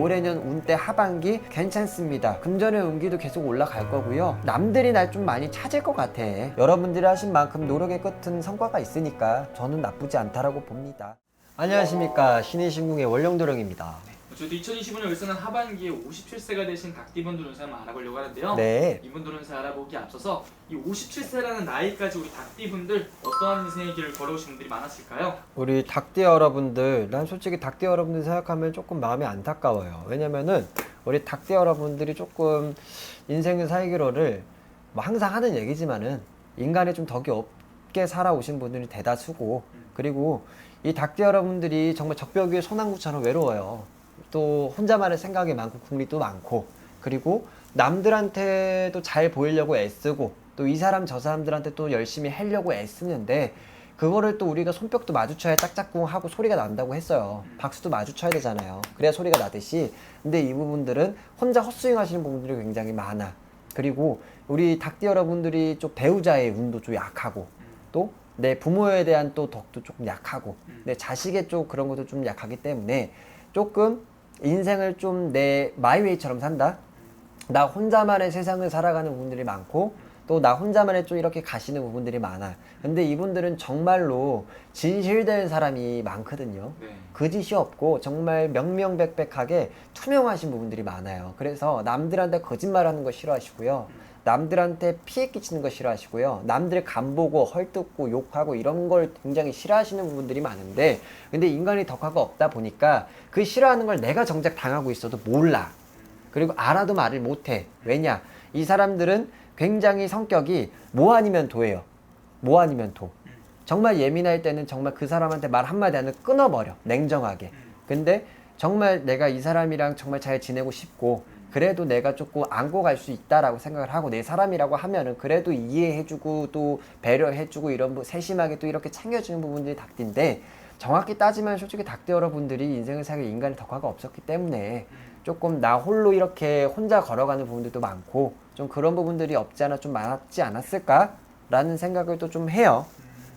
올해년 운때 하반기 괜찮습니다. 금전의 운기도 계속 올라갈 거고요. 남들이 날 좀 많이 찾을 것 같아. 여러분들이 하신 만큼 노력의 끝은 성과가 있으니까 저는 나쁘지 않다라고 봅니다. 안녕하십니까 신의신궁의 원령도령입니다. 저도 2025년 을사년 하반기에 57세가 되신 닭띠분들 운세 한번 알아보려고 하는데요. 네. 이분들 운세 알아보기 앞서서 이 57세라는 나이까지 우리 닭띠분들 어떠한 인생의 길을 걸어오신 분들이 많았을까요? 우리 닭띠 여러분들, 난 솔직히 닭띠 여러분들 생각하면 조금 마음이 안타까워요. 왜냐면은 우리 닭띠 여러분들이 조금 인생을 살기로를 뭐 항상 하는 얘기지만은 인간에 좀 덕이 없게 살아오신 분들이 대다수고 그리고 이 닭띠 여러분들이 정말 적벽 위에 소나무처럼 외로워요. 또 혼자만의 생각이 많고 궁리도 많고 그리고 남들한테도 잘 보이려고 애쓰고 또 이 사람 저 사람들한테 또 열심히 하려고 애쓰는데 그거를 또 우리가 손뼉도 마주쳐야 짝짝꿍 하고 소리가 난다고 했어요. 박수도 마주쳐야 되잖아요. 그래야 소리가 나듯이. 근데 이 부분들은 혼자 헛스윙 하시는 부분들이 굉장히 많아. 그리고 우리 닭띠 여러분들이 좀 배우자의 운도 좀 약하고 또 내 부모에 대한 또 덕도 조금 약하고 내 자식의 쪽 그런 것도 좀 약하기 때문에 조금 인생을 좀 내 마이웨이처럼 산다. 나 혼자만의 세상을 살아가는 부분들이 많고 또 나 혼자만의 좀 이렇게 가시는 부분들이 많아. 근데 이분들은 정말로 진실된 사람이 많거든요. 네. 거짓이 없고 정말 명명백백하게 투명하신 부분들이 많아요. 그래서 남들한테 거짓말하는 거 싫어하시고요. 남들한테 피해 끼치는 거 싫어하시고요. 남들 간보고 헐뜯고 욕하고 이런 걸 굉장히 싫어하시는 부분들이 많은데 근데 인간이 덕화가 없다 보니까 그 싫어하는 걸 내가 정작 당하고 있어도 몰라. 그리고 알아도 말을 못해. 왜냐? 이 사람들은 굉장히 성격이 뭐 아니면 도예요. 뭐 아니면 도. 정말 예민할 때는 정말 그 사람한테 말 한마디 하면 끊어버려. 냉정하게. 근데 정말 내가 이 사람이랑 정말 잘 지내고 싶고 그래도 내가 조금 안고 갈 수 있다라고 생각을 하고 내 사람이라고 하면은 그래도 이해해주고 또 배려해주고 이런 부- 세심하게 또 이렇게 챙겨주는 부분들이 닭띠인데 정확히 따지면 솔직히 닭띠 여러분들이 인생을 살기 인간의 덕화가 없었기 때문에 조금 나 홀로 이렇게 혼자 걸어가는 부분들도 많고 좀 그런 부분들이 없지 않아 좀 많았지 않았을까라는 생각을 또 좀 해요.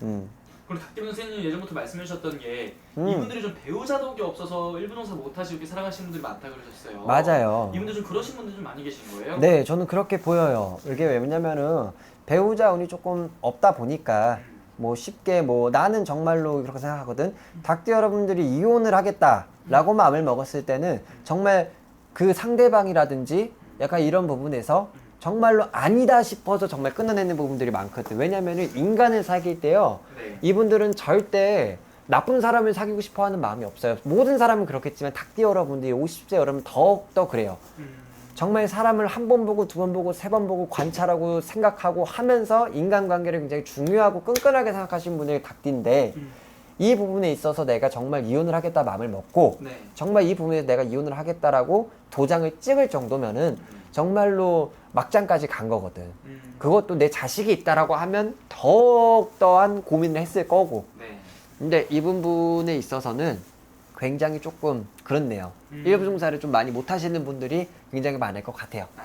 음. 그리고 닭띠분 선생님 예전부터 말씀해 주셨던 게 음. 이분들이 좀 배우자 덕이 없어서 일부 농사 못하시고 이렇게 살아가시는 분들이 많다 그러셨어요. 맞아요. 이분들 좀 그러신 분들 좀 많이 계신 거예요? 네, 저는 그렇게 보여요. 이게 왜냐면은 배우자 운이 조금 없다 보니까 뭐 쉽게 뭐 나는 정말로 그렇게 생각하거든. 닭띠 여러분들이 이혼을 하겠다라고 마음을 먹었을 때는 정말 그 상대방이라든지 약간 이런 부분에서 정말로 아니다 싶어서 정말 끊어내는 부분들이 많거든. 왜냐면은 인간을 사귈 때요. 네. 이분들은 절대 나쁜 사람을 사귀고 싶어 하는 마음이 없어요. 모든 사람은 그렇겠지만 닭띠 여러분들이 50세 여러분 더욱더 그래요. 음. 정말 사람을 한 번 보고 두 번 보고 세 번 보고 관찰하고 생각하고 하면서 인간관계를 굉장히 중요하고 끈끈하게 생각하시는 분들이 닭띠인데 음. 이 부분에 있어서 내가 정말 이혼을 하겠다 마음을 먹고 네. 정말 이 부분에서 내가 이혼을 하겠다라고 도장을 찍을 정도면은 정말로 막장까지 간 거거든. 음. 그것도 내 자식이 있다라고 하면 더욱 더한 고민을 했을 거고. 네. 근데 이 부분에 있어서는 굉장히 조금 그렇네요. 음. 일부 종사를 좀 많이 못 하시는 분들이 굉장히 많을 것 같아요. 아,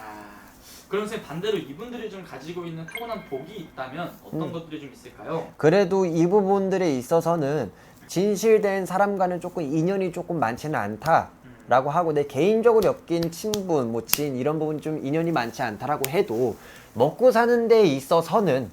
그럼 선생님 반대로 이분들이 좀 가지고 있는 타고난 복이 있다면 어떤 음. 것들이 좀 있을까요? 그래도 이 부분들에 있어서는 진실된 사람과는 조금 인연이 조금 많지는 않다 라고 하고 내 개인적으로 엮인 친분, 뭐 지인 이런 부분 좀 인연이 많지 않다라고 해도 먹고 사는 데 있어서는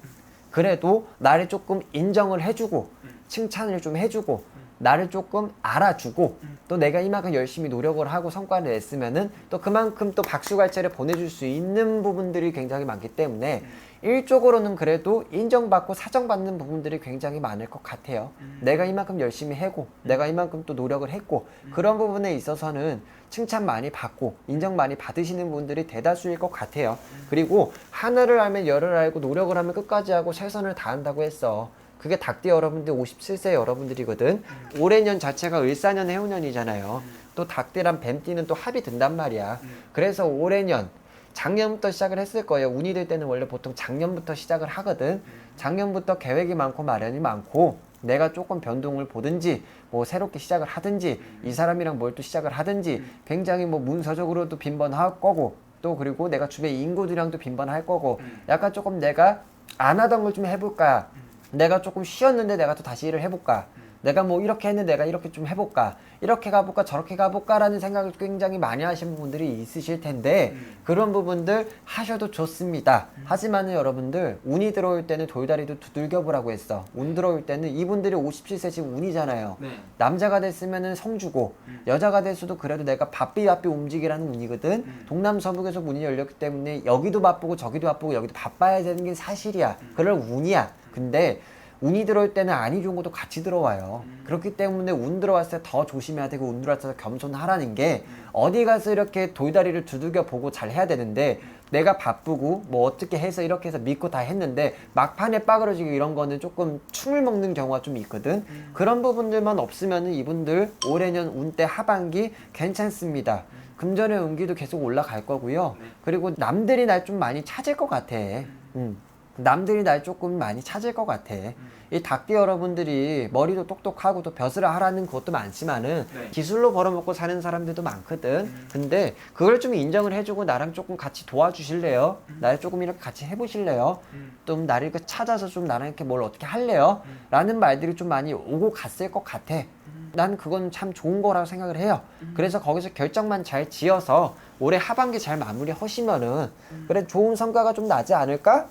그래도 나를 조금 인정을 해주고 칭찬을 좀 해주고 나를 조금 알아주고 또 내가 이만큼 열심히 노력을 하고 성과를 냈으면은 또 그만큼 또 박수갈채를 보내줄 수 있는 부분들이 굉장히 많기 때문에 일적으로는 그래도 인정받고 사정받는 부분들이 굉장히 많을 것 같아요. 내가 이만큼 열심히 하고 내가 이만큼 또 노력을 했고 그런 부분에 있어서는 칭찬 많이 받고 인정 많이 받으시는 분들이 대다수일 것 같아요. 그리고 하나를 알면 열을 알고 노력을 하면 끝까지 하고 최선을 다한다고 했어. 그게 닭띠 여러분들 57세 여러분들이거든. 올해 년 자체가 을사년 해운년이잖아요. 또 닭띠랑 뱀띠는 또 합이 든단 말이야. 그래서 올해 년 작년부터 시작을 했을 거예요. 운이 될 때는 원래 보통 작년부터 시작을 하거든. 작년부터 계획이 많고 마련이 많고 내가 조금 변동을 보든지 뭐 새롭게 시작을 하든지 이 사람이랑 뭘 또 시작을 하든지 굉장히 뭐 문서적으로도 빈번할 거고 또 그리고 내가 주변 인구들이랑도 빈번할 거고 약간 조금 내가 안 하던 걸 좀 해볼까 내가 조금 쉬었는데 내가 또 다시 일을 해볼까 내가 뭐 이렇게 했는데 내가 이렇게 좀 해볼까 이렇게 가볼까 저렇게 가볼까라는 생각을 굉장히 많이 하시는 분들이 있으실 텐데 음. 그런 부분들 하셔도 좋습니다. 하지만은 여러분들 운이 들어올 때는 돌다리도 두들겨 보라고 했어. 운 들어올 때는 이분들이 57세 지금 운이잖아요. 네. 남자가 됐으면은 성주고 음. 여자가 됐어도 그래도 내가 바삐 바삐 움직이라는 운이거든. 음. 동남서북에서 문이 열렸기 때문에 여기도 바쁘고 저기도 바쁘고 여기도 바빠야 되는 게 사실이야. 음. 그럴 운이야. 근데 운이 들어올 때는 안이 좋은 것도 같이 들어와요. 음. 그렇기 때문에 운 들어왔을 때 더 조심해야 되고 운 들어왔을 때 겸손하라는 게 음. 어디 가서 이렇게 돌다리를 두들겨 보고 잘 해야 되는데 내가 바쁘고 뭐 어떻게 해서 이렇게 해서 믿고 다 했는데 막판에 빠그러지고 이런 거는 조금 춤을 먹는 경우가 좀 있거든. 음. 그런 부분들만 없으면은 이분들 올해년 운때 하반기 괜찮습니다. 금전의 운기도 계속 올라갈 거고요. 네. 그리고 남들이 날 좀 많이 찾을 것 같아. 음. 남들이 날 조금 많이 찾을 것 같아. 이 닭띠 여러분들이 머리도 똑똑하고 또 벼슬을 하라는 것도 많지만은 네. 기술로 벌어먹고 사는 사람들도 많거든. 근데 그걸 좀 인정을 해주고 나랑 조금 같이 도와주실래요? 나를 조금 이렇게 같이 해보실래요? 음. 좀 나를 이렇게 찾아서 좀 나랑 이렇게 뭘 어떻게 할래요? 라는 말들이 좀 많이 오고 갔을 것 같아. 난 그건 참 좋은 거라고 생각을 해요. 그래서 거기서 결정만 잘 지어서 올해 하반기 잘 마무리 하시면은 그래 좋은 성과가 좀 나지 않을까?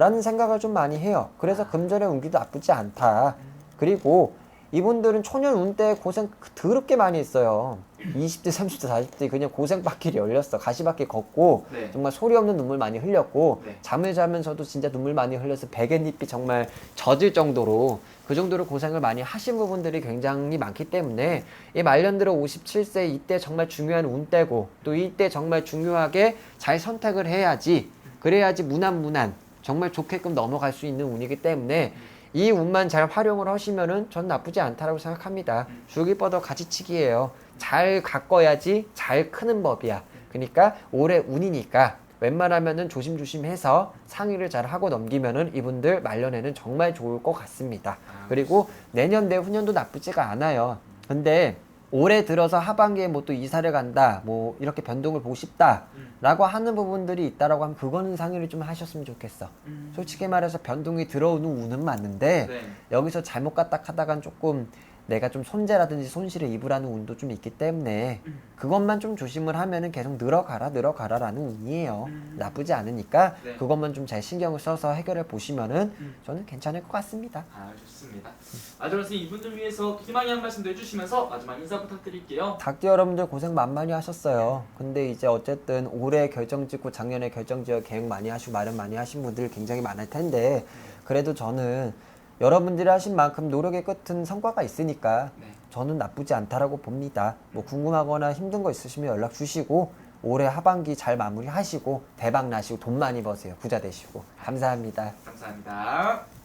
음. 라는 생각을 좀 많이 해요. 그래서 금전의 운기도 나쁘지 않다. 그리고 이분들은 초년 운 때 고생 더럽게 많이 했어요. 20대, 30대, 40대 그냥 고생바퀴를 열렸어. 가시바퀴 걷고 네. 정말 소리 없는 눈물 많이 흘렸고 네. 잠을 자면서도 진짜 눈물 많이 흘려서 베갯잎이 정말 젖을 정도로 그 정도로 고생을 많이 하신 부분들이 굉장히 많기 때문에 이 말년 들어 57세 이때 정말 중요한 운때고 또 이때 정말 중요하게 잘 선택을 해야지 그래야지 무난무난 정말 좋게끔 넘어갈 수 있는 운이기 때문에 이 운만 잘 활용을 하시면은 전 나쁘지 않다라고 생각합니다. 줄기 뻗어 가지치기예요. 잘 가꿔야지 잘 크는 법이야. 그러니까 올해 운이니까 웬만하면은 조심조심해서 상의를 잘 하고 넘기면은 이분들 말년에는 정말 좋을 것 같습니다. 아, 그리고 내년 내후년도 나쁘지가 않아요. 근데 올해 들어서 하반기에 뭐 또 이사를 간다, 뭐 이렇게 변동을 보고 싶다라고 하는 부분들이 있다라고 하면 그거는 상의를 좀 하셨으면 좋겠어. 음. 솔직히 말해서 변동이 들어오는 운은 맞는데 네. 여기서 잘못 갔다 하다간 조금 내가 좀 손재라든지 손실을 입으라는 운도 좀 있기 때문에 음. 그것만 좀 조심을 하면은 계속 늘어가라 늘어가라라는 운이에요. 음. 나쁘지 않으니까 네. 그것만 좀 잘 신경을 써서 해결해 보시면은 음. 저는 괜찮을 것 같습니다. 아 좋습니다. 아저 선생님 이분들 위해서 희망의 한 말씀도 해주시면서 마지막 인사 부탁드릴게요. 닭띠 여러분들 고생 만만히 하셨어요. 근데 이제 어쨌든 올해 결정 짓고 작년에 결정 지어 계획 많이 하시고 마련 많이 하신 분들 굉장히 많을 텐데 그래도 저는 여러분들이 하신 만큼 노력의 끝은 성과가 있으니까 네. 저는 나쁘지 않다라고 봅니다. 뭐 궁금하거나 힘든 거 있으시면 연락 주시고 올해 하반기 잘 마무리하시고 대박 나시고 돈 많이 버세요. 부자 되시고 감사합니다. 감사합니다.